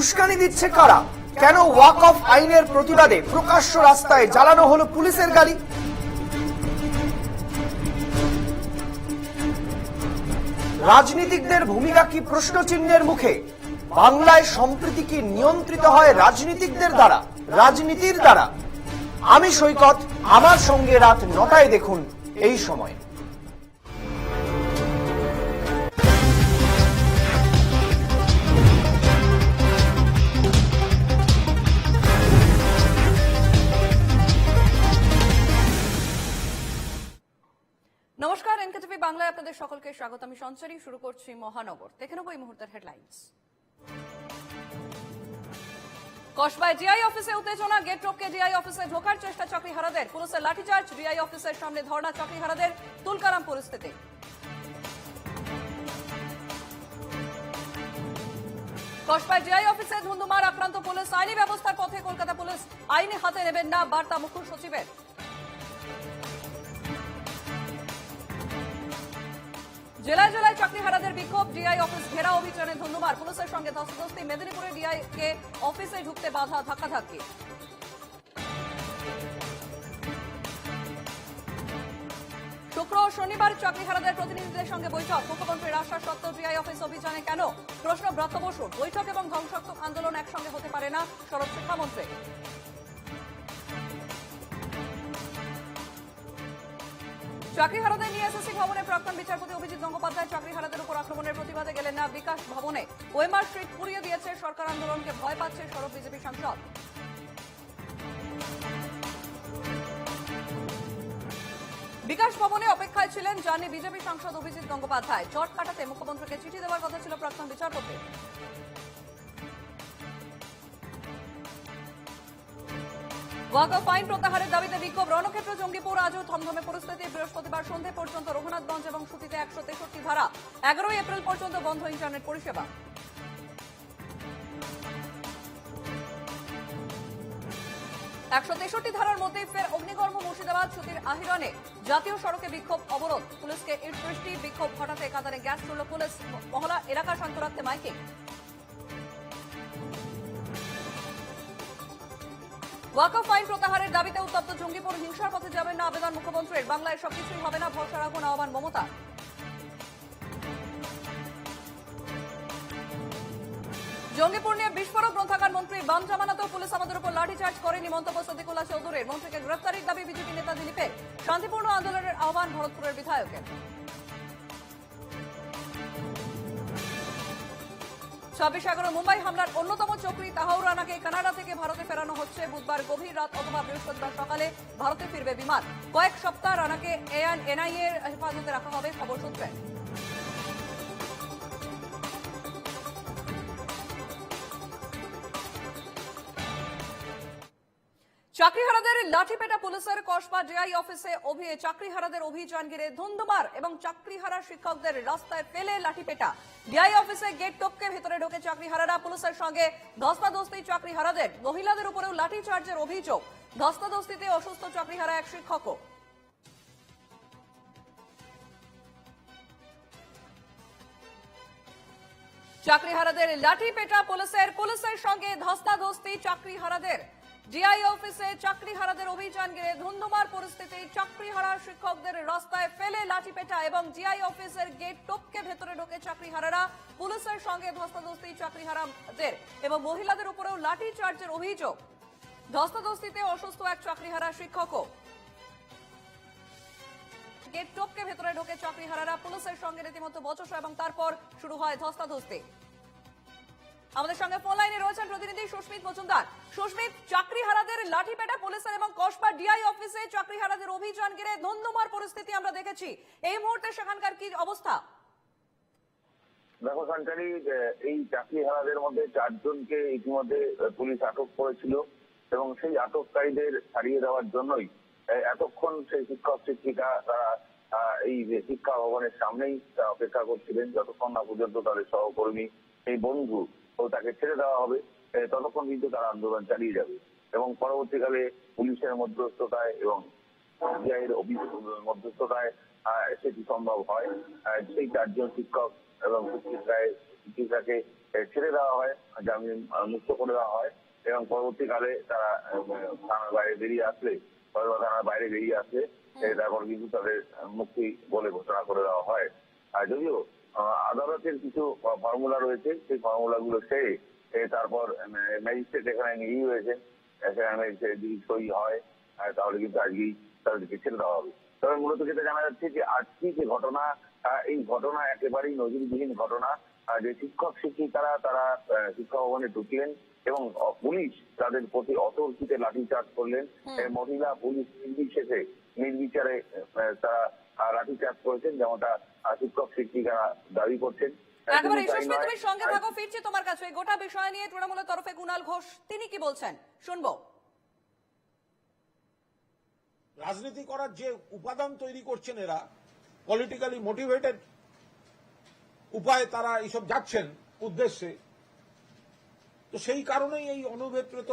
উস্কানি দিচ্ছে কারা? কেন ওয়াক অফ আইনের প্রতিবাদে প্রকাশ্য রাস্তায় জ্বালানো হলো পুলিশের গাড়ি? রাজনীতিকদের ভূমিকা কি প্রশ্নচিহ্নের মুখে? বাংলায় সম্প্রীতি কি নিয়ন্ত্রিত হয় রাজনীতিকদের দ্বারা? রাজনীতির দ্বারা? আমি সৈকত, আমার সঙ্গে রাত নটায় দেখুন এই সময়। নমস্কার, এনকেটিভি বাংলায় আপনাদের সকলকে স্বাগত। আমি সঞ্চারী, শুরু করছি মহানগর। দেখে নেব এই মুহূর্তের হেডলাইন্স। কসবায় ডিআই অফিসে উত্তেজনা, গেট টপকে ডিআই অফিসে ঢোকার চেষ্টা চাকরিহারাদের। পুলিশের লাঠিচার্জ ডিআই অফিসের সামনে ধর্ণা চাকরিহারাদের। তুলকারাম পরিস্থিতি। কসবায় ডিআই অফিসে ধুন্ধুমার আক্রান্ত পুলিশ, আইনি ব্যবস্থার পথে কলকাতা পুলিশ আইনি হাতে নেবেন না, বার্তা মুখ্য সচিবের। জেলায় জেলায় চাকরিহারাদের বিক্ষোভ ডিআই অফিস ঘেরা অভিযানে ধন্যবাদ। পুলিশের সঙ্গে ধস্তাধস্তি মেদিনীপুরে ডিআই কে অফিসে ঢুকতে বাধা, ধাক্কাধাক্কি। শুক্র শনিবার চাকরিহারাদের প্রতিনিধিদের সঙ্গে বৈঠক। মুখ্যমন্ত্রীর আশ্বাস সত্ত্বেও ডিআই অফিস অভিযানে কেন? প্রশ্ন ব্রত বসুর। বৈঠক এবং ধ্বংসাত্মক আন্দোলন একসঙ্গে হতে পারে না সড়ক শিক্ষামন্ত্রী। চাকরিহারাদের নিয়ে এসএসসি ভবনে প্রাক্তন বিচারপতি অভিজিৎ গঙ্গোপাধ্যায় চাকরিহারাদের উপর আক্রমণের প্রতিবাদে গেলেন না বিকাশ ভবনে। ওয়েমার স্ট্রিট পুড়িয়ে দিয়েছে, সরকার আন্দোলনকে ভয় পাচ্ছে সড়ক বিজেপি সাংসদ। বিকাশ ভবনে অপেক্ষায় ছিলেন জানি বিজেপি সাংসদ অভিজিৎ গঙ্গোপাধ্যায়। চট কাটাতে মুখ্যমন্ত্রীকে চিঠি দেওয়ার কথা ছিল প্রাক্তন বিচারপতি। ওয়াকফ আইন প্রত্যাহারের দাবিতে বিক্ষোভ, রণক্ষেত্র, জঙ্গিপুর আজও থমথমে পরিস্থিতি। বৃহস্পতিবার সন্ধে পর্যন্ত রঘুনাথগঞ্জ এবং সুতিতে একশো তেষট্টি ধারা। এগারোই এপ্রিল পর্যন্ত বন্ধ ইন্টারনেট পরিষেবা। একশো তেষট্টি ধারার মধ্যে ফের অগ্নিকর্ম মুর্শিদাবাদ, সুতির আহিরনে। জাতীয় সড়কে বিক্ষোভ, অবরোধ। পুলিশকে ইট বৃষ্টি বিক্ষোভ ঘটাতে কাতারে গ্যাস ছুড়ল পুলিশ, মহলা, এলাকা শান্ত রাখতে মাইকিং। ওয়াকফ আইন প্রত্যাহারের দাবিতে উত্তপ্ত জঙ্গিপুর হিংসার পথে যাবেন না আবেদন মুখ্যমন্ত্রীর। বাংলায় সবকিছুই হবে না, ভরসা রাখুন আহ্বান মমতা জঙ্গিপুর নিয়ে বিস্ফোরক গ্রন্থাগার মন্ত্রী বাম জামানাতেও পুলিশ আমাদের উপর লাঠিচার্জ করেনি মন্তব্য সদিকুল্লাহ চৌধুরীর। মন্ত্রীকে গ্রেপ্তারির দাবি বিজেপি নেতা দিলীপের শান্তিপূর্ণ আন্দোলনের আহ্বান ভরতপুরের বিধায়কের। ছাব্বিশ এগারো, মুম্বাই হামলার অন্যতম চক্রী তাহাউর রানাকে কানাডা থেকে ভারতে ফেরানো হচ্ছে। বুধবার গভীর রাত অথবা বৃহস্পতিবার সকালে ভারতে ফিরবে বিমান। কয়েক সপ্তাহ রানাকে এনআইএ হেফাজতে রাখা হবে, খবর সূত্রে চাকরিহারাদের লাঠিপেটা পুলিশের কসবা ডিআই অফিসে চাকরিহারাদের অভিযান ঘিরে এবং চাকরিহারা শিক্ষকদের রাস্তায় ফেলে লাঠিপেটা। ডিআই অফিসে গেট টপকে ঢোকে চাকরিহারারা পুলিশের সঙ্গে। ধস্তাধস্তি চাকরিহারাদের, মহিলাদের উপরেও লাঠি চার্জের অভিযোগ অসুস্থ চাকরিহারা এক শিক্ষকও। চাকরিহারাদের পুলিশের পুলিশের সঙ্গে চাকরিহারাদের। ডিআই অফিসে চাকরিহারাদের অভিযান ঘিরে ধুন্ধুমার পরিস্থিতি। চাকরিহারা শিক্ষকদের রাস্তায় ফেলে লাঠি পেটা এবং ডিআই অফিসের গেট টপকে ভেতরে ঢোকে চাকরিহারারা। পুলিশের সঙ্গে ধস্তাধস্তি চাকরিহারাদের এবং মহিলাদের উপরেও লাঠি চার্জের অভিযোগ। ধস্তাধস্তিতে অসুস্থ এক চাকরিহারা শিক্ষকও। গেট টপকে ভেতরে ঢোকে চাকরিহারারা। পুলিশের সঙ্গে রীতিমতো বচসা এবং তারপর শুরু হয় ধস্তাধস্তি। আমাদের সঙ্গে ফোন লাইনে রয়েছেন প্রতিনিধি সুস্মিত মজুমদার। সুস্মিত, চাকরিহারাদের লাঠিপেটা পুলিশের এবং কসবা ডিআই অফিসে চাকরিহারাদের অভিযান ঘিরে ধন্দমার পরিস্থিতি আমরা দেখেছি। এই মুহূর্তে সেখানকার কি অবস্থা? দেখো সঞ্চারী এই চাকরিহারাদের মধ্যে চারজনকে ইতিমধ্যে পুলিশ আটক করেছিল এবং সেই আটককারীদের ছাড়িয়ে দেওয়ার জন্যই এতক্ষণ সেই শিক্ষক, শিক্ষিকা তারা এই যে শিক্ষা ভবনের সামনেই অপেক্ষা করছিলেন। যতক্ষণ না পর্যন্ত তাদের সহকর্মী এই বন্ধু তাকে ছেড়ে দেওয়া হবে ততক্ষণ কিন্তু তারা আন্দোলন চালিয়ে যাবে। এবং পরবর্তীকালে পুলিশের মধ্যস্থতায় এবং মধ্যস্থতায় সেটি সম্ভব হয়। সেই চারজন শিক্ষক এবং শিক্ষিকায় শিক্ষিকাকে ছেড়ে দেওয়া হয় জামিন মুক্ত করে দেওয়া হয়। এবং পরবর্তীকালে তারা থানার বাইরে বেরিয়ে আসলে কলকাতা থানার বাইরে বেরিয়ে আসলে তারপর কিন্তু তাদের মুক্তি বলে ঘোষণা করে দেওয়া হয়। আর যদিও আদালতের কিছু ফর্মুলা রয়েছে। সেই ফর্মুলা গুলো সেরে তারপর ম্যাজিস্ট্রেট এখানে নিয়েই হয়েছে সেখানে যদি সই হয় তাহলে কিন্তু আজকেই তাদেরকে ছেড়ে দেওয়া হবে। তবে মূলত যেটা জানা যাচ্ছে যে, আজকে যে ঘটনা এই ঘটনা একেবারেই নজিরবিহীন ঘটনা যে শিক্ষক শিক্ষিকারা তারা শিক্ষা ভবনে ঢুকলেন এবং পুলিশ তাদের প্রতি অতর্কিতে লাঠিচার্জ করলেন। মহিলা পুলিশ নির্বিশেষে নির্বিচারে তারা লাঠিচার্জ করেছেন যেমনটা শিক্ষক শিক্ষিকারা দাবি করছেন। একেবারে তুমি সঙ্গে থাকো ফিরছি তোমার কাছে। এই গোটা বিষয় নিয়ে তৃণমূলের তরফে কুণাল ঘোষ তিনি কি বলছেন? শুনব। রাজনীতি করার যে উপাদান তৈরি করছেন এরা পলিটিক্যালি মোটিভেটেড উপায়ে তারা এইসব যাচ্ছেন উদ্দেশ্যে তো সেই কারণেই এই অনুভেত্রিত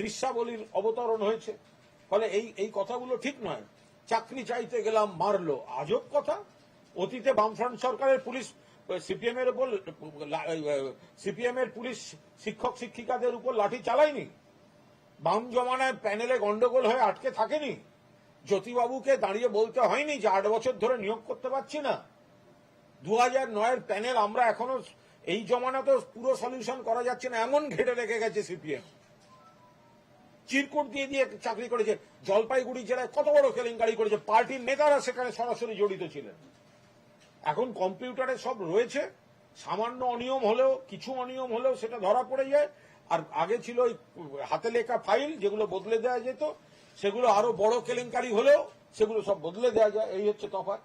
দৃশ্যাবলীর অবতরণ হয়েছে। ফলে এই এই কথাগুলো ঠিক নয়। চাকরি চাইতে গেলাম, মারলো। আজব কথা। অতীতে বামফ্রন্ট সরকারের পুলিশ সিপিএম এর উপর সিপিএম এর পুলিশ শিক্ষক শিক্ষিকাদের উপর লাঠি চালায়নি। বাম জমানায় প্যানেলে গন্ডগোল হয়ে আটকে থাকেনি। জ্যোতিবাবুকে দাঁড়িয়ে বলতে হয়নি যে আট বছর ধরে নিয়োগ করতে পারছি না। দু হাজার নয়ের প্যানেল আমরা এখনও এই জমানাতে পুরো সলিউশন করা যাচ্ছে না, এমন ঘেটে রেখে গেছে সিপিএম চিরকুট দিয়ে দিয়ে চাকরি করেছে, জলপাইগুড়ি জেলায় কত বড় কেলেঙ্কারি করেছে পার্টির নেতারা সেখানে সরাসরি জড়িত ছিলেন। এখন কম্পিউটারে সব রয়েছে, সামান্য অনিয়ম হলেও, কিছু অনিয়ম হলেও সেটা ধরা পড়ে যায়, আর আগে ছিল ওই হাতে লেখা ফাইল যেগুলো বদলে দেওয়া যেত, সেগুলো আরও বড় কেলেঙ্কারি হলেও সেগুলো সব বদলে দেওয়া যায়, এই হচ্ছে তফাৎ।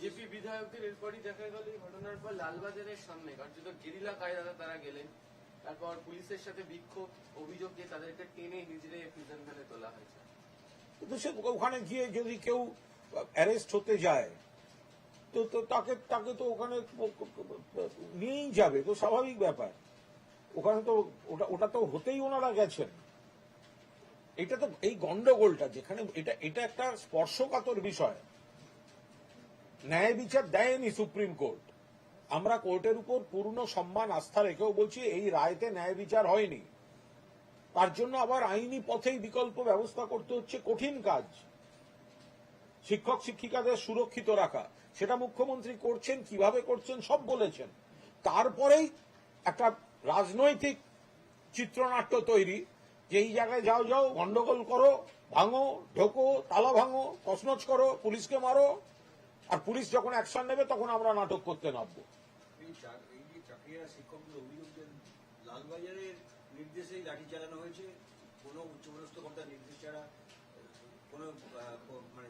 বিজেপি বিধায়কদের এরপরই দেখা গেল এই ঘটনার পর লালবাজারের সামনে। কার্যত গেরিলা কায়দাতে তারা গেলেন। তারপর পুলিশের সাথে বিক্ষোভ, অভিযোগ দিয়ে তাদেরকে টেনে নিজেরে প্রিজন ভ্যানে তোলা হয়েছে। কিন্তু সে ওখানে গিয়ে যদি কেউ অ্যারেস্ট হতে যায়, তো তো তাকে তাকে তো ওখানে নিয়েই যাবে, তো স্বাভাবিক ব্যাপার। ওখানে তো ওটা ওটা তো হতেই ওনারা গেছেন। এটা তো এই গন্ডগোলটা যেখানে, এটা এটা একটা স্পর্শকাতর বিষয়। ন্যায় বিচার দেয়নি সুপ্রিম কোর্ট। আমরা কোর্টের উপর পূর্ণ সম্মান, আস্থা রেখেও বলছি, এই রায়তে ন্যায় বিচার হয়নি। তার জন্য আবার আইনি পথেই বিকল্প ব্যবস্থা করতে হচ্ছে কঠিন কাজ। শিক্ষক শিক্ষিকাদের সুরক্ষিত রাখা, সেটা মুখ্যমন্ত্রী করছেন, কীভাবে করছেন, সব বলেছেন। তারপরেই একটা রাজনৈতিক চিত্রনাট্য তৈরি, যে এই জায়গায় যাও যাও, গন্ডগোল করো, ভাঙো, ঢোকো, তালা ভাঙো, তছনছ করো, পুলিশকে মারো আর পুলিশ যখন অ্যাকশন নেবে তখন আমরা নাটক করতে নামবো। লালবাজারের লাঠি চালানো হয়েছে। কোনো উচ্চপদস্থ কর্তার নির্দেশ ছাড়া আহ, কোনো মানে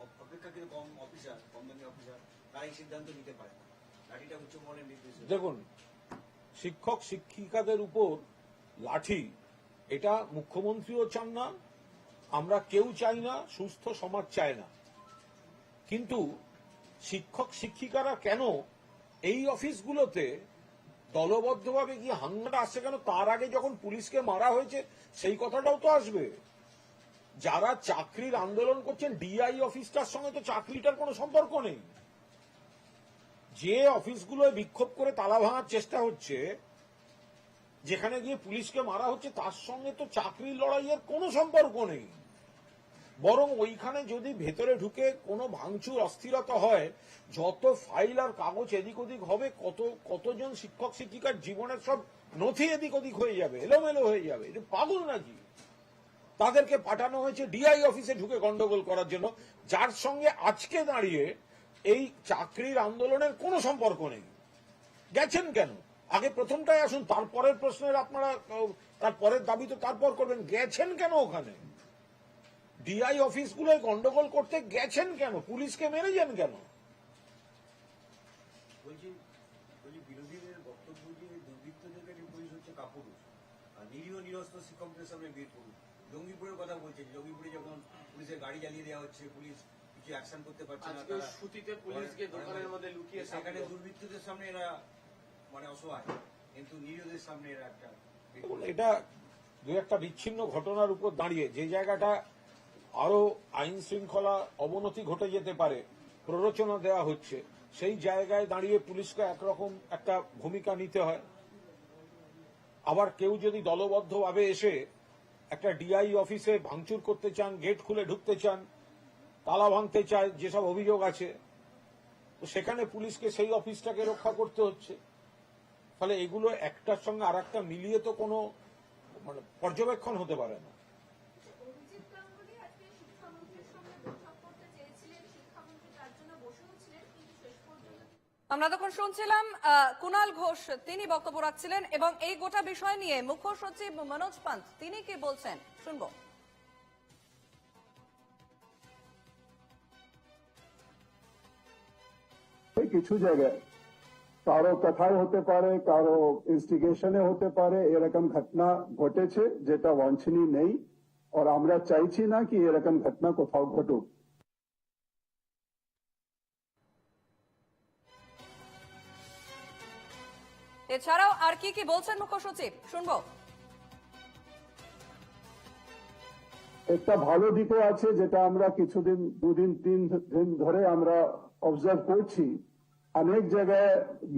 অপ- অপেক্ষাকৃত কম অফিসার কম দামি অফিসার সিদ্ধান্ত নিতে পারে না। লাঠিটা উচ্চমহলের নির্দেশ দেখুন শিক্ষক শিক্ষিকাদের উপর লাঠি এটা মুখ্যমন্ত্রীও চান না আমরা কেউ চাই না সুস্থ সমাজ চায় না। কিন্তু শিক্ষক শিক্ষিকারা কেন এই অফিসগুলোতে দলবদ্ধভাবে গিয়ে হাঙ্গাটা আসছে কেন? তার আগে যখন পুলিশকে মারা হয়েছে, সেই কথাটাও তো আসবে। যারা চাকরির আন্দোলন করছেন, ডিআই অফিসটার সঙ্গে তো চাকরিটার কোনো সম্পর্ক নেই। যে অফিসগুলোয় বিক্ষোভ করে তালা ভাঙার চেষ্টা হচ্ছে, যেখানে গিয়ে পুলিশকে মারা হচ্ছে, তার সঙ্গে তো চাকরির লড়াইয়ের কোনো সম্পর্ক নেই। বরং ওইখানে যদি ভেতরে ঢুকে কোনো ভাঙচুর, অস্থিরতা হয়, যত ফাইল আর কাগজ এদিক ওদিক হবে, কত, কতজন শিক্ষক, শিক্ষিকার জীবনের সব নথি এদিক ওদিক হয়ে যাবে, এলোমেলো হয়ে যাবে। এটা পাগল নাকি? তাদেরকে পাঠানো হয়েছে, ডিআই অফিসে ঢুকে গন্ডগোল করার জন্য, যার সঙ্গে আজকে দাঁড়িয়ে এই চাকরির আন্দোলনের কোনো সম্পর্ক নেই। গেছেন কেন? আগে প্রথমটাই আসুন, তারপরের প্রশ্নের আপনারা তারপরের দাবি তো তারপর করবেন। গেছেন কেন ওখানে? ডিআই অফিসগুলোয় গন্ডগোল করতে গেছেন কেন? পুলিশকে মেরে যান কেন? বলছি বলছি বিরোধীদের বক্তব্য যে দুর্বৃত্তদের পুলিশ হচ্ছে কাপুরুষ নিরীহ নিরস্ত শিক্ষকদের সামনে বীর পুরুষ জঙ্গিপুরের কথা বলছে জঙ্গিপুরে যখন পুলিশের গাড়ি জ্বালিয়ে দেওয়া হচ্ছে পুলিশ কিছু অ্যাকশন করতে পারছে না তারা সুতিতে পুলিশকে দোকানের মধ্যে লুকিয়ে সেখানে দুর্বৃত্তদের সামনে এরা মানে অসহায় কিন্তু নিরীহদের সামনে এরা একটা এটা দু একটা বিচ্ছিন্ন ঘটনার উপর দাঁড়িয়ে যে জায়গাটা আরও আইন শৃঙ্খলা অবনতি ঘটে যেতে পারে, প্ররোচনা দেওয়া হচ্ছে। সেই জায়গায় দাঁড়িয়ে পুলিশকে একরকম একটা ভূমিকা নিতে হয়। আবার কেউ যদি দলবদ্ধভাবে এসে একটা ডিআই অফিসে ভাঙচুর করতে চান, গেট খুলে ঢুকতে চান, তালা ভাঙতে চায়, যেসব অভিযোগ আছে, তো সেখানে পুলিশকে সেই অফিসটাকে রক্ষা করতে হচ্ছে। ফলে এগুলো একটার সঙ্গে আর মিলিয়ে তো কোনো মানে পর্যবেক্ষণ হতে পারে না অভিজিৎ গাঙ্গুলি আজকে শিক্ষামন্ত্রীর সঙ্গে বৈঠক করতে চেয়েছিলেন শিক্ষামন্ত্রী তার জন্য বসেও ছিলেন কিন্তু শেষ পর্যন্ত আমরা তখন শুনছিলাম কুণাল ঘোষ তিনি বক্তব্য রাখছিলেন এবং এই গোটা বিষয় নিয়ে মুখ্য সচিব মনোজ পান্ত, তিনি কি বলছেন? শুনব। কিছু জায়গায়। কারও কথায় হতে পারে, কারও ইনস্টিগেশনে হতে পারে, এরকম ঘটনা ঘটেছে, যেটা বাঞ্ছনীয় নেই। আর আমরা চাইছি না কি এরকম ঘটনা কোথাও ঘটুক। এছাড়াও আর কি কি বলছেন মুখ্য সচিব? শুনব। একটা ভালো দিকও আছে যেটা আমরা কিছুদিন, দুদিন, তিন দিন ধরে আমরা অবজার্ভ করছি। অনেক জায়গায়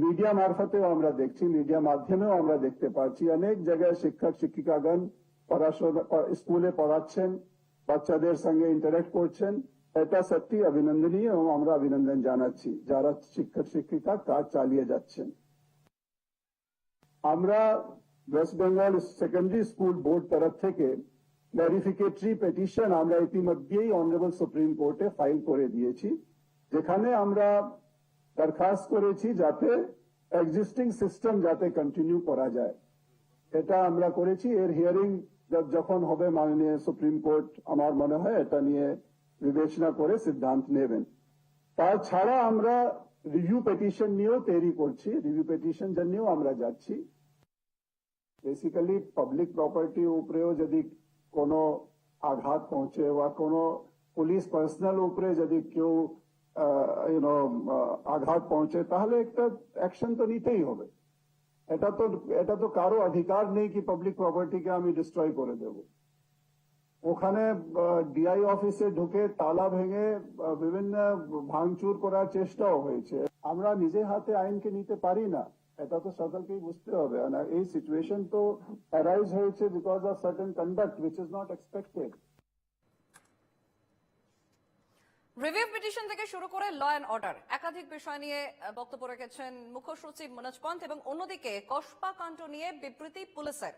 মিডিয়া মারফতেও আমরা দেখছি মিডিয়া মাধ্যমেও আমরা দেখতে পাচ্ছি। অনেক জায়গায় শিক্ষক, শিক্ষিকাগণ পড়াশোনা, স্কুলে পড়াচ্ছেন, বাচ্চাদের সঙ্গে ইন্টারেক্ট করছেন। এটা সত্যি অভিনন্দনীয় এবং আমরা অভিনন্দন জানাচ্ছি। যারা শিক্ষক, শিক্ষিকা, কাজ চালিয়ে যাচ্ছেন। আমরা West Bengal secondary school board তরফ থেকে ক্লারিফিকেটরি পেটিশন আমরা ইতিমধ্যেই অনারেবল সুপ্রিম কোর্টে ফাইল করে দিয়েছি, যেখানে আমরা দরখাস্ত করেছি যাতে এক্সিস্টিং সিস্টেম যাতে কন্টিনিউ করা যায়। এটা আমরা করেছি, এর হিয়ারিং যখন হবে মাননীয় সুপ্রিম কোর্ট আমার মনে হয়, এটা নিয়ে বিবেচনা করে সিদ্ধান্ত নেবেন। তাছাড়া আমরা রিভিউ পেটিশন নিয়েও তৈরি করছি রিভিউ পেটিশন জন্যও আমরা যাচ্ছি। বেসিক্যালি পাবলিক প্রপার্টি উপরেও যদি কোনো আঘাত পৌঁছে বা কোনো পুলিশ পার্সোনাল উপরে যদি কেউ ইউনো আঘাত পৌঁছে, তাহলে একটা অ্যাকশন তো নিতেই হবে। এটা তো এটা তো কারও অধিকার নেই কি পাবলিক প্রপার্টিকে আমি ডিস্ট্রয় করে দেব। ওখানে ডিআই অফিসে ঢুকে তালা ভেঙে বিভিন্ন ভাঙচুর করার চেষ্টাও হয়েছে। আমরা নিজে হাতে আইনকে নিতে পারি না। এটা তো সকলকেই বুঝতে হবে। আর এই সিচুয়েশন তো অ্যারাইজ হয়েছে because of certain conduct which is not expected review petition থেকে শুরু করে ল অ্যান্ড অর্ডার একাধিক বিষয় নিয়ে বক্তব্য রেখেছেন মুখ্য সচিব মনোজ পন্থ এবং অন্যদিকে কসবা কাণ্ড নিয়ে বিবৃতি পুলিশের।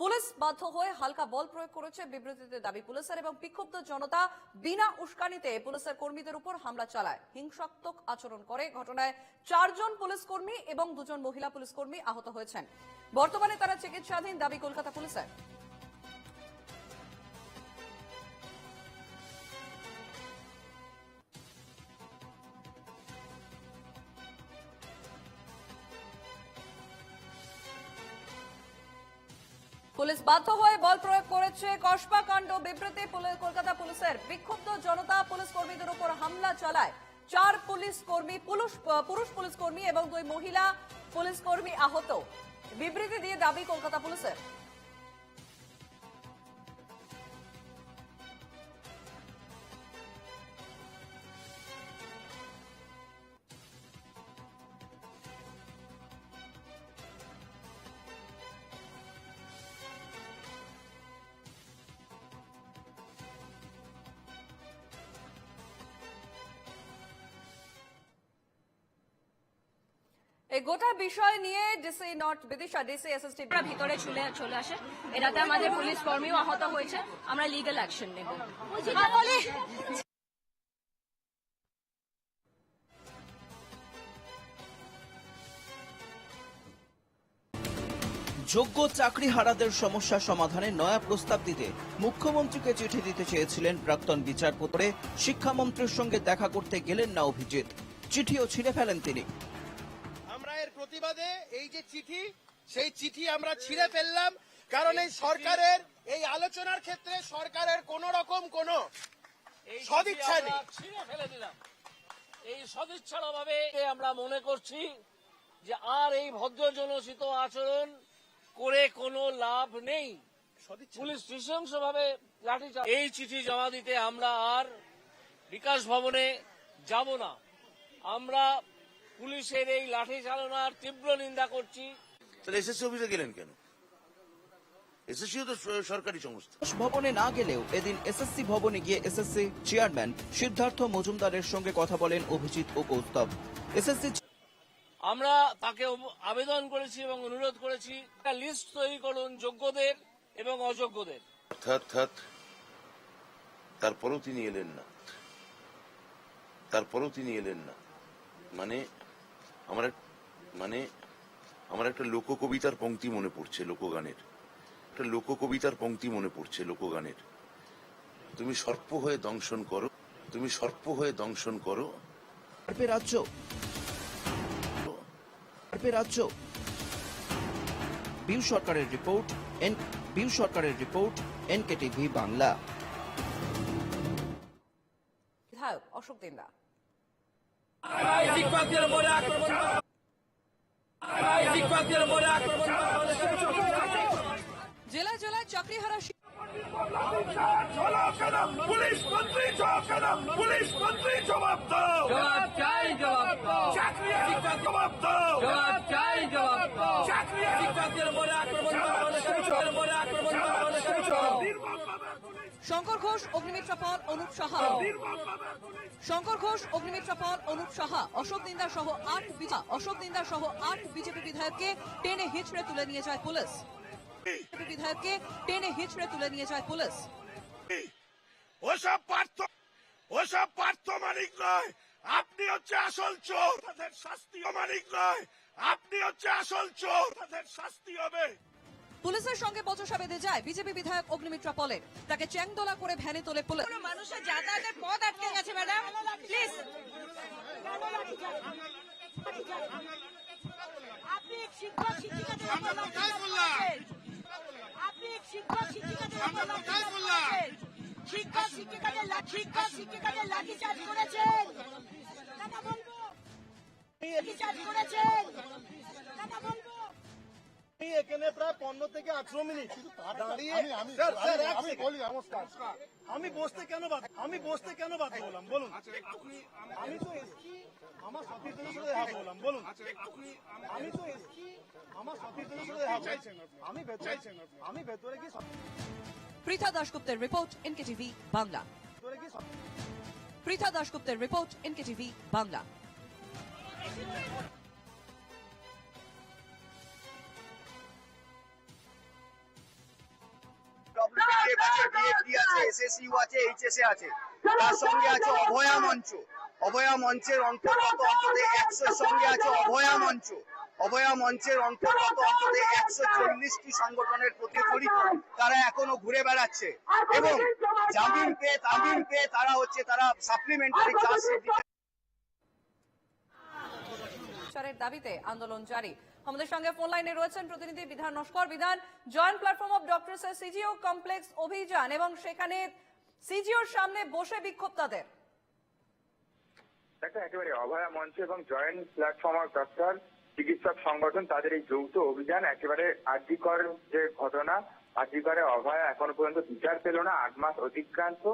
পুলিশ বাধ্য হয়ে হালকা বল প্রয়োগ করেছে বিবৃতিতে দাবি পুলিশের এবং বিক্ষুব্ধ জনতা বিনা উস্কানিতে পুলিশের কর্মীদের উপর হামলা চালায়। হিংসাত্মক আচরণ করে ঘটনায় চারজন পুলিশ কর্মী এবং দুজন মহিলা পুলিশ কর্মী আহত হয়েছেন। বর্তমানে তারা চিকিৎসাধীন, দাবি কলকাতা পুলিশের। বাধ্য হয়ে বল প্রয়োগ করেছে কসবা কাণ্ড বিবৃতি কলকাতা পুলিশের। বিক্ষুব্ধ জনতা পুলিশ কর্মীদের উপর হামলা চালায়। চার পুলিশ কর্মী পুলিশ পুরুষ পুলিশ কর্মী এবং দুই মহিলা পুলিশ কর্মী আহত। বিবৃতি দিয়ে দাবি কলকাতা পুলিশের। গোটা বিষয় নিয়ে ডিসি নট বিদিশা ডিসি এসএসটি ভিতরে চলে চলে আসে। এটাতে আমাদের পুলিশ কর্মীও আহত হয়েছে। আমরা লিগ্যাল অ্যাকশন নেব। যোগ্য চাকরিহারাদের সমস্যা সমাধানে নয়া প্রস্তাব দিতে মুখ্যমন্ত্রীকে চিঠি দিতে চেয়েছিলেন প্রাক্তন বিচারপতি। শিক্ষামন্ত্রীর সঙ্গে দেখা করতে গেলেন না অভিজিৎ। চিঠিও ছিঁড়ে ফেলেন তিনি। প্রতিবাদে এই যে চিঠি সেই চিঠি আমরা ছিঁড়ে ফেললাম কারণ এই সরকারের এই আলোচনার ক্ষেত্রে সরকারের কোন রকম কোন সদিচ্ছা নেই। ছিঁড়ে ফেলে দিলাম। এই সদিচ্ছার অভাবে আমরা মনে করছি যে আর এই ভদ্র জনসিত আচরণ করে কোনো লাভ নেই। পুলিশ নৃশংসভাবে লাঠি এই চিঠি জমা দিতে আমরা আর বিকাশ ভবনে যাব না। আমরা পুলিশের এই লাঠি চালনার তীব্র নিন্দা করছি। তাহলে এসএসসি অফিসে গেলেন কেন? এসএসসিও তো সরকারি সংস্থা। ভবনে না গেলেও এদিন এসএসসি ভবনে গিয়ে এসএসসি চেয়ারম্যান সিদ্ধার্থ মজুমদারের সঙ্গে কথা বলেন অভিজিৎ ও কৌস্তব। এসএসসি আমরা তাকে আবেদন করেছি এবং অনুরোধ করেছি একটা লিস্ট তৈরি করুন যোগ্যদের এবং অযোগ্যদের। অর্থাৎ অর্থাৎ তারপরেও তিনি এলেন না। তারপরেও তিনি এলেন না। মানে আমার এক- মানে আমার একটা লোক কবিতার পংক্তি মনে পড়ছে লোকগানের। একটা লোক কবিতার পংক্তি মনে পড়ছে লোকগানের। তুমি সর্প হয়ে দংশন করো তুমি সর্প হয়ে দংশন করো। রাজ্য। রাজ্য। বিউ সরকারের রিপোর্ট এন বিউ সরকারের রিপোর্ট এনকেটিভি বাংলা। বিধায়ক অশোক দিন্দা জেলায় জেলায় চাকরিহারা শি- পুলিশ মন্ত্রী জবাব পুলিশ মন্ত্রী জবাব দাও। জবাব চাই জবাব দাও। চাকরি জবাব দাও। জবাব চাই জবাব দাও। চাকরি উপরে আক্রমণ শিক্ষকদের উপরে আক্রমণ শঙ্কর ঘোষ অগ্নিমিত্রা পাল অনুপ সাহা। শঙ্কর ঘোষ অগ্নিমিত্রা পাল অনুপ সাহা, অশোক দিন্দা সহ আট অশোক দিন্দা সহ আট বিজেপি বিধায়ককে টেনে হিচড়ে তুলে নিয়ে যায় পুলিশ। বিজেপি বিধায়ককে টেনে হিচড়ে তুলে নিয়ে যায় পুলিশ। ওসব পার্থ ওসব পার্থ মালিক নয়। আপনি হচ্ছে আসল চোর। তাদের শাস্তি মালিক নয়। আপনি হচ্ছে আসল চোর। তাদের শাস্তি হবে। পুলিশের সঙ্গে বচসা বেঁধে যায় বিজেপি বিধায়ক অগ্নিমিত্রা পলের। তাকে চ্যাংদোলা করে ভ্যানে তোলে পুলিশ। মানুষের যাতায়াতের পথ আটকে গেছে ম্যাডাম। প্লিজ আপনি শিক্ষক শিক্ষিকাদের করেছেন। আপনি শিক্ষক শিক্ষিকাদের উপর লাঠিচার্জ করেছেন। শিক্ষক শিক্ষিকাদের শিক্ষক শিক্ষিকাদের লাঠিচার্জ করেছেন। কথা বলব লাঠিচার্জ করেছেন। কথা বলব আমি এখানে প্রায় পনেরো থেকে আঠারো মিনিট। দাঁড়িয়ে আমি বসতে কেন বাদ আমি বসতে কেন বাদ বললাম বলুন। আমি তো এসছি আমার সাথী সাথে দেখা বললাম বলুন। আমি তো এসছি আমার সাথী সাথে দেখা বললাম আমি ভেতরে আমি ভেতরে কি পৃথা দাশগুপ্তের রিপোর্ট এনকেটিভি বাংলা। পৃথা দাশগুপ্তের রিপোর্ট এনকেটিভি বাংলা। আছে এইচএসএ আছে। তার সঙ্গে আছে অভয়া মঞ্চ। অভয়া মঞ্চের অন্তর্গত অন্তত একশোর সঙ্গে আছে অভয়া মঞ্চ। অভয়া মঞ্চের অন্তর্গত অন্তত একশো চল্লিশটি সংগঠনের প্রতিফলিত তারা এখনও ঘুরে বেড়াচ্ছে। এবং জামিন পেয়ে জামিন পেয়ে তারা হচ্ছে তারা সাপ্লিমেন্টারি চার্জশিট দাবিতে আন্দোলন জারি। আমাদের সঙ্গে ফোন লাইনে রয়েছেন প্রতিনিধি Bidhan Naskar. Bidhan joint platform of doctors CGO complex অভিযান এবং সেখানে সিজিওর সামনে বসে বিক্ষোভ তাদের। একটা একেবারে অভয়া মঞ্চ এবং জয়েন্ট প্ল্যাটফর্ম অফ ডক্টর চিকিৎসক সংগঠন, তাদের এই যৌথ অভিযান একেবারে আর্যিকর যে ঘটনা, আর্যিকরে অভয়া এখনও পর্যন্ত বিচার পেল না, আট মাস অতিক্রান্ত।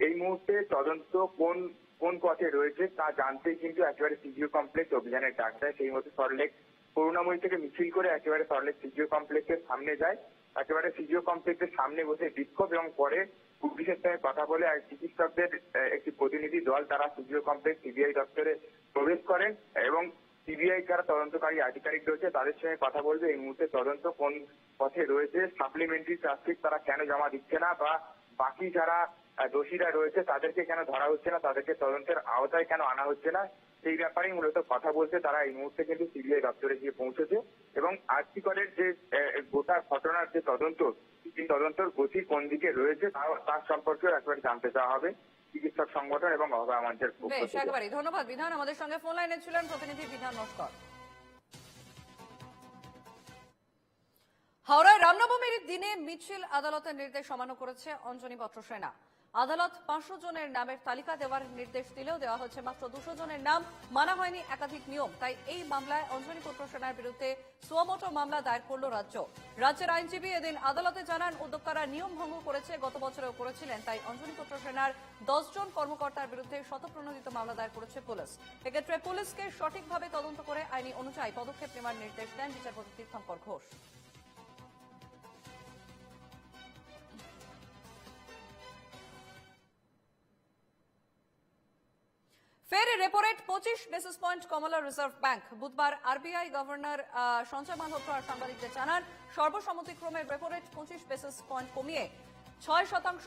এই মুহূর্তে তদন্ত কোন কোন পথে রয়েছে তা জানতে কিন্তু একেবারে সিজিও কমপ্লেক্স অভিযানের ডাক দেয় সেই মতো সরলেক করুণাময়ী থেকে মিছিল করে একেবারে সরলেক সিজিও কমপ্লেক্সের সামনে যায়। একেবারে সিজিও কমপ্লেক্সের সামনে বসে বিক্ষোভ এবং পরে পুলিশের সঙ্গে কথা বলে আর চিকিৎসকদের একটি প্রতিনিধি দল তারা সিজিও কমপ্লেক্স সিবিআই দপ্তরে প্রবেশ করেন এবং সিবিআই যারা তদন্তকারী আধিকারিক রয়েছে তাদের সঙ্গে কথা বলবে। এই মুহূর্তে তদন্ত কোন পথে রয়েছে সাপ্লিমেন্টারি চার্জশিট তারা কেন জমা দিচ্ছে না বা বাকি যারা দোষীরা রয়েছে তাদেরকে কেন ধরা হচ্ছে না, তাদেরকে তদন্তের আওতায় কেন আনা হচ্ছে না? সেই ব্যাপারেই মূলত কথা বলতে তারা এই মুহূর্তে কিন্তু সিবিআই দপ্তরে গিয়ে পৌঁছেছে এবং আর্থিকরের যে গোটা ঘটনার যে তদন্ত সেই তদন্তর গতি কোন দিকে রয়েছে তার সম্পর্কেও একবার জানতে চাওয়া হবে। চিকিৎসক সংগঠন এবং অভয়া মঞ্চের পক্ষ বেশ একেবারে ধন্যবাদ বিধান। আমাদের সঙ্গে ফোন লাইনে ছিলেন প্রতিনিধি বিধান নস্কর। হাওড়ায় রামনবমীর দিনে মিছিল আদালতের নির্দেশ অমান্য করেছে অঞ্জনী পত্র সেনা। আদালত পাঁচশো জনের নামের তালিকা দেওয়ার নির্দেশ দিলেও দেওয়া হচ্ছে মাত্র দুশো জনের নাম। মানা হয়নি একাধিক নিয়ম। তাই এই মামলায় অঞ্জলি পুত্র সেনার বিরুদ্ধে সুয়ামোটো মামলা দায়ের করল রাজ্য। রাজ্যের আইনজীবী এদিন আদালতে জানান, উদ্যোক্তারা নিয়ম ভঙ্গ করেছে, গত বছরেও করেছিলেন, তাই অঞ্জলি পুত্র সেনার দশ জন কর্মকর্তার বিরুদ্ধে শতপ্রণোদিত মামলা দায়ের করেছে পুলিশ। এক্ষেত্রে পুলিশকে সঠিকভাবে তদন্ত করে আইনি অনুযায়ী পদক্ষেপ নেওয়ার নির্দেশ দেন বিচারপতি তীর্থঙ্কর ঘোষ। ফের রেপো রেট পঁচিশ বেসিস পয়েন্ট কমলা রিজার্ভ ব্যাংক বুধবার আরবিআই গভর্নর সঞ্জয় মালহোত্রা সাংবাদিকদের জানান, সর্বসম্মতিক্রমে রেপো রেট পঁচিশ বেসিস পয়েন্ট কমিয়ে ছয় শতাংশ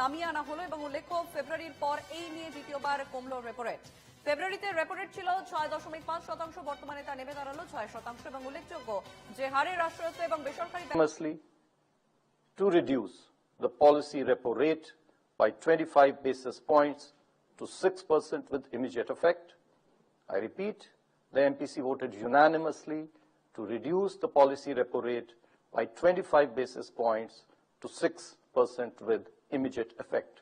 নামিয়ে আনা হলো এবং উল্লেখ্য ফেব্রুয়ারির পর এই নিয়ে দ্বিতীয়বার কমল রেপো রেট ফেব্রুয়ারিতে রেপো রেট ছিল ছয় দশমিক পাঁচ শতাংশ, বর্তমানে তা নেমে দাঁড়াল ছয় শতাংশ এবং উল্লেখযোগ্য যে হারে রাষ্ট্রায়ত্ত এবং বেসরকারি unanimously to reduce the policy repo rate by 25 basis points to 6% with immediate effect. I repeat, the MPC voted unanimously to reduce the policy repo rate by 25 basis points to 6% with immediate effect.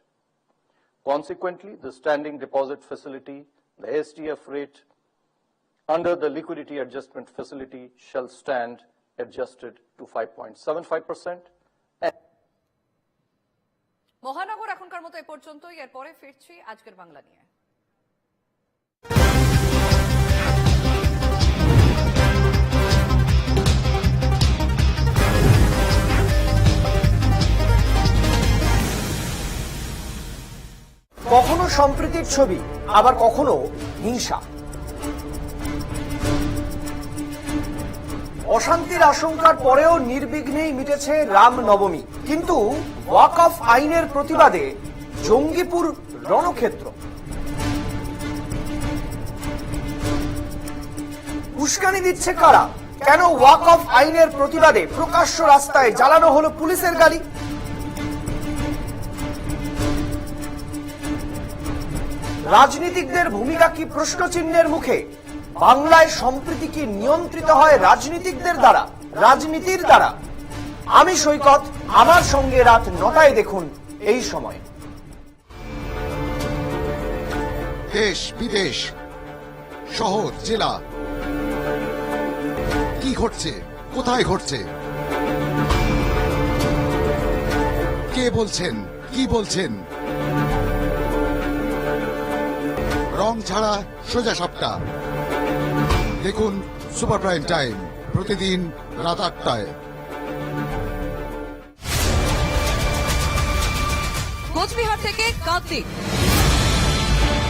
Consequently, the standing deposit facility, the SDF rate, under the liquidity adjustment facility shall stand adjusted to 5.75%. মহানগর এখনকার মতো এ পর্যন্তই। এরপরে ফিরছি আজকের বাংলা নিয়ে। কখনো সম্প্রীতির ছবি, আবার কখনো হিংসা। অশান্তির আশঙ্কার পরেও নির্বিঘ্নেই মিটেছে রাম নবমী কিন্তু ওয়াক অফ আইনের প্রতিবাদে জঙ্গিপুর রণক্ষেত্র। উস্কানি দিচ্ছে কারা? কেন ওয়াক অফ আইনের প্রতিবাদে প্রকাশ্য রাস্তায় জ্বালানো হলো পুলিশের গাড়ি রাজনীতিকদের ভূমিকা কি প্রশ্নচিহ্নের মুখে? বাংলায় সম্প্রীতি কি নিয়ন্ত্রিত হয় রাজনীতিকদের দ্বারা? রাজনীতির দ্বারা। আমি সৈকত, আমার সঙ্গে রাত নটায় দেখুন এই সময়। দেশ, বিদেশ, শহর, জেলা। কি ঘটছে? কোথায় ঘটছে? কে বলছেন? কি বলছেন? রং ছাড়া সোজা সাপটা। দেখুন সুপার প্রাইম টাইম, প্রতিদিন রাত আটটায়। কোচবিহার থেকে কার্তিক।